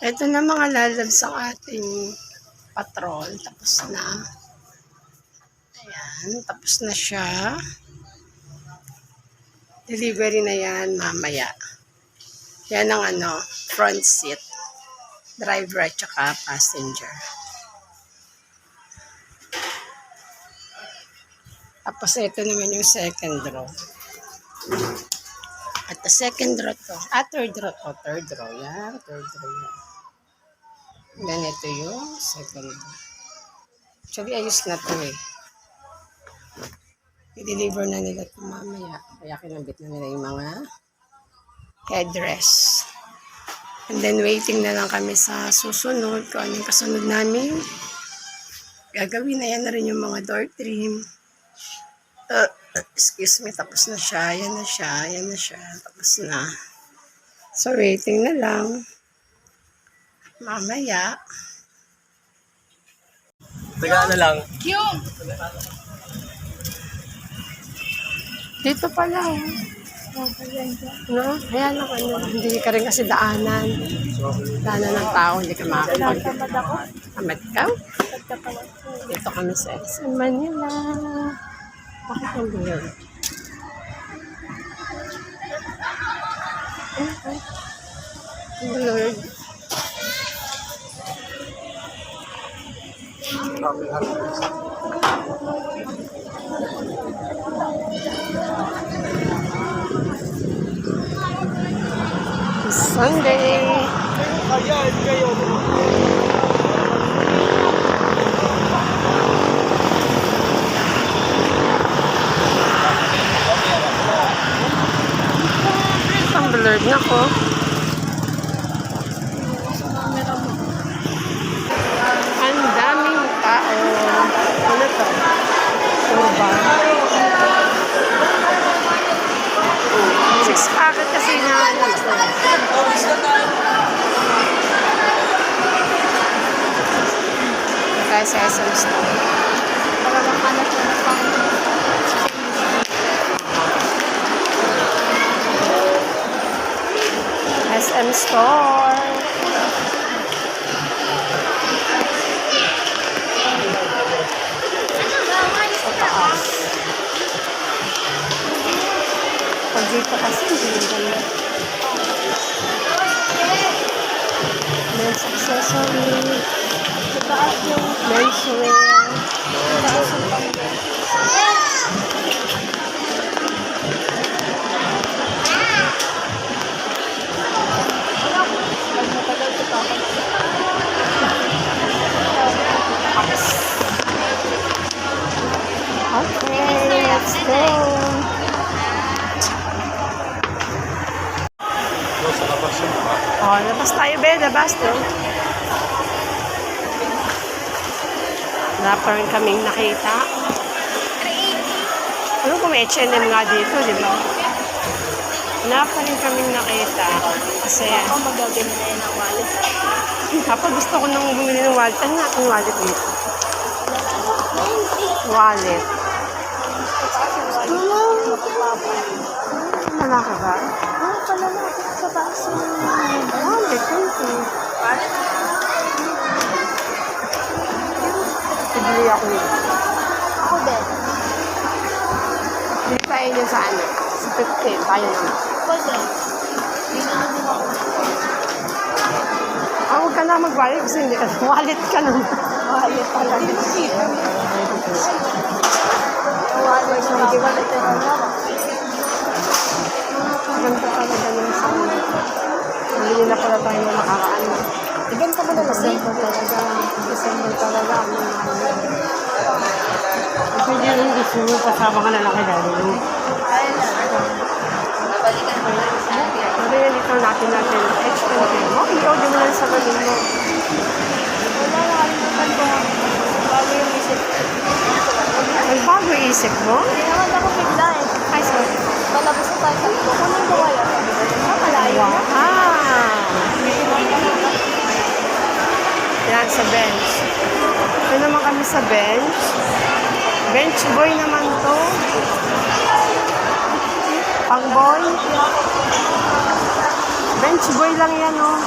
Ito na mga lalabs ang ating patrol. Tapos na. Ayan, tapos na siya. Delivery na yan mamaya. Yan ang ano, front seat. Driver at saka passenger. Tapos ito naman yung second row. At the second row to. Ah, third row to. Third row. Yan, third row yan. Then ito yung second. Actually, ayos na to eh. I-deliver na nila ito mamaya. Kaya kinabit na nila yung mga headrest. And then waiting na lang kami sa susunod kung anong kasunod namin. Gagawin na yan na rin yung mga door trim. Uh, excuse me, tapos na siya. Yan na siya. Yan na siya. Tapos na. So, waiting na lang. Mamaya. Taga na lang. Dito pala. oh. No? Ayan ako. Ano, hindi ka rin kasi daanan. Daanan ng tao. Hindi ka makakapag. Tamad ako. Tamad ka? Dito kami sa SM Manila. Bakit ang Blurred. Sunday. Ayan, na ko. Ang daming tao. Ano to? Ano ba? Six packet kasi na ano to. Store. Talagang anak ko na pang SM Store. Dito kasi, hindi ganun. Men's accessory. Sa taas Wala pa rin kaming nakita. Ano kung may H&M nga dito, di ba? Wala pa rin kaming nakita. Kasi, Ako magagawin na yun ang wallet. kapag gusto ko nang bumili ng wallet, ano natin wallet dito? Wallet. Wala ka ba? Ah, pala na. Sa taas yung Wallet, thank you. Dyan sa ano? Sa 15, tayo naman. Hindi na ako. Ah, huwag ka na mag-wallet kasi hindi ka wallet ka na. Wallet pala. Wallet. Hindi wallet yung ano. Ganda talaga ng sa Bili na pala tayo na nakakaano. Ibenta mo na lang. December talaga. December talaga. Ano na Pwede rin gusto mo kasama ka na lang kay Daddy na. Babalikan mo lang sa. Ano ito natin natin? H&M. Oh, ikaw din mo lang sa galing mo. Wala, nakalimutan ko. Bago yung isip mo? Hindi naman ako bigla eh. Ay, sorry. Palabas na tayo sabi ko, kunin ko kaya. Ah, malayo na. Ah! Yan, sa bench. Ito naman kami sa bench. Bench boy naman to. Pang boy. Bench boy lang yan, oh.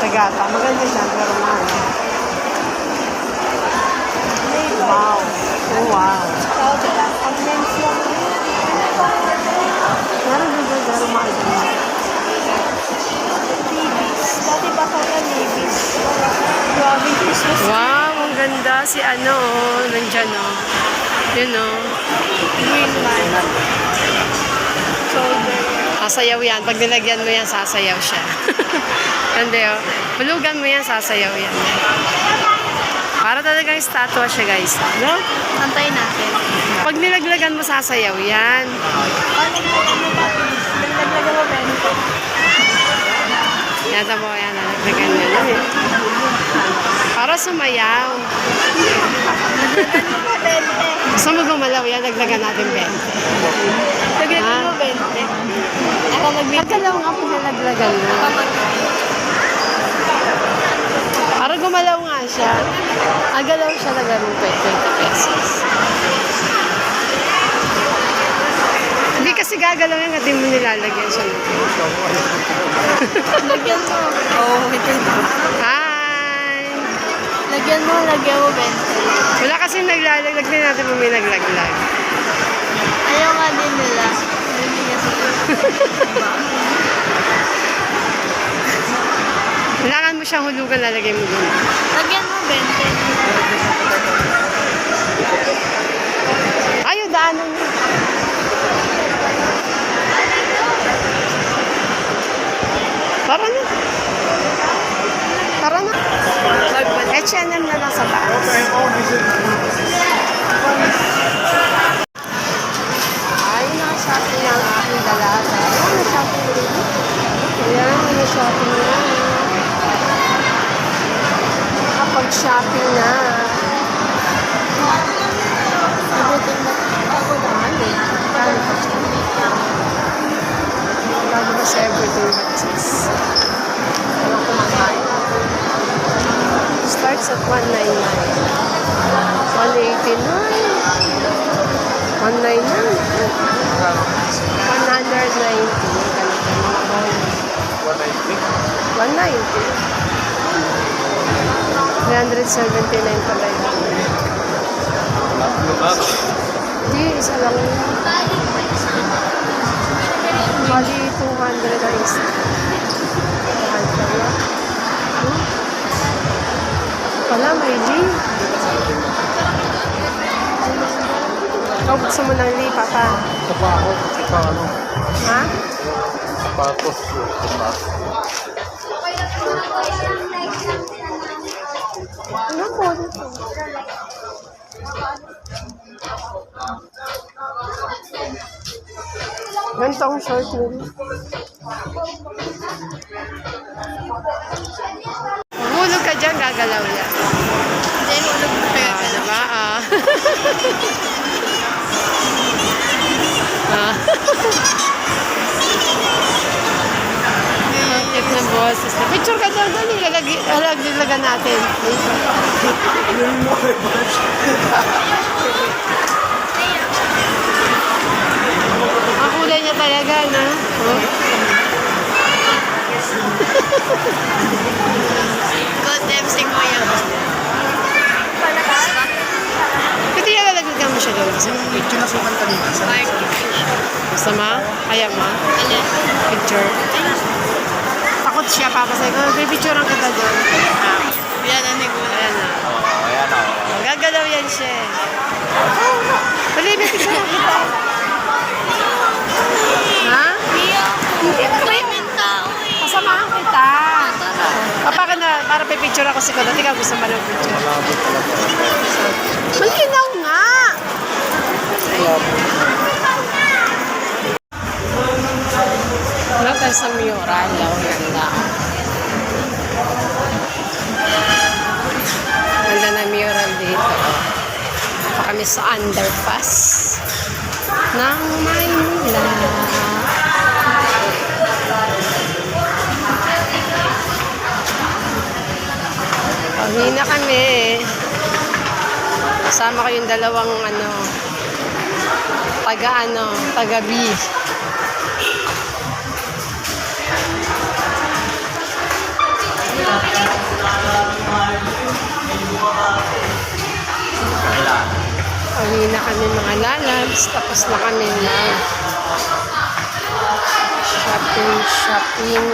Tagata. Maganda siya. Pero man. Wow. Oh, wow. Wow, ang ganda. Si ano, oh, nandyan, oh. Yun, oh. Green man. Shoulder. Sasayaw yan. Pag nilagyan mo yan, sasayaw siya. Hindi, oh. Bulugan mo yan, sasayaw yan. Para talagang statwa siya, guys. No? Antayin natin. Pag nilaglagan mo, sasayaw yan. Paano mo ano ba? Naglaga mo ba? Yata mo, yan, nilaglagan niya. Para sumayaw. Gusto mo gumalaw yan, laglagan natin 20. Naglaga Ah. mo, Bente. Ako magbibigay. Pagkalaw nga po nilaglagan mo. Ako magbibigay. Para gumalaw nga siya. Agalaw siya na ganun 20 pesos. Hindi kasi gagalaw yan, hindi mo nilalagyan siya. Lagyan mo. Oo, oh, ito. Hi! Lagyan mo, lagyan mo, Bente. Wala kasi naglalaglag din natin mo may naglaglag. Ayaw nga din nila. Hindi. Kailangan mo siyang hulugan, lalagay mo dun. Lagyan mo, Bente. Ayaw, daanan mo. Tara na. Tara na. H&M na lang sa taas. Ay, naka-shopping na ang aking dalaga. Ayan, na-shopping rin. Ayan, na-shopping na. Nakapag-shopping na. Mabuting na. Ako naman eh. Kaya pa siya. Lagi ba sa everything but cheese? Starts at 199. 189. 199. 190. 190. 379 pala yun. Hindi, isa lang yun. Bali, 200 ang isa. May leave. Oh, gusto mo ng leave, papa? Sapatos, saka ano, Ha? sapatos, sapatos. Ano po dito? Ganito ang short mo. Hulog ka dyan, gagalaw yan. Hindi, ulog mo siya. Ah, diba? Ah. ah. Ang cute ng boses. Picture ka daw doon. Ilalagay, ilalagay natin. Ang kulay niya talaga, na. Oh. Pwede ilalagay mo siya doon. Picture na sukan kanina. Gusto mo? Kaya mo? Picture. Takot siya, papasay ko. Pipicturean kita doon. Ah, Yan ang ni Kuya. ayan na. Oo, ayan o. Oh, Gagalaw yan siya. eh. Dali, may picture kita. Na, para pipicture ako si Kulot. Ikaw gusto mo ng picture. Malabot talaga. Malinaw nga. Ano tayo sa mural? Ang ganda. Ganda na mural dito. Pa kami sa underpass ng Maynila. Uwi kami. Kasama ko yung dalawang ano, taga ano, taga B. Uwi na kami mga lalabs. Tapos na kami na shopping, shopping.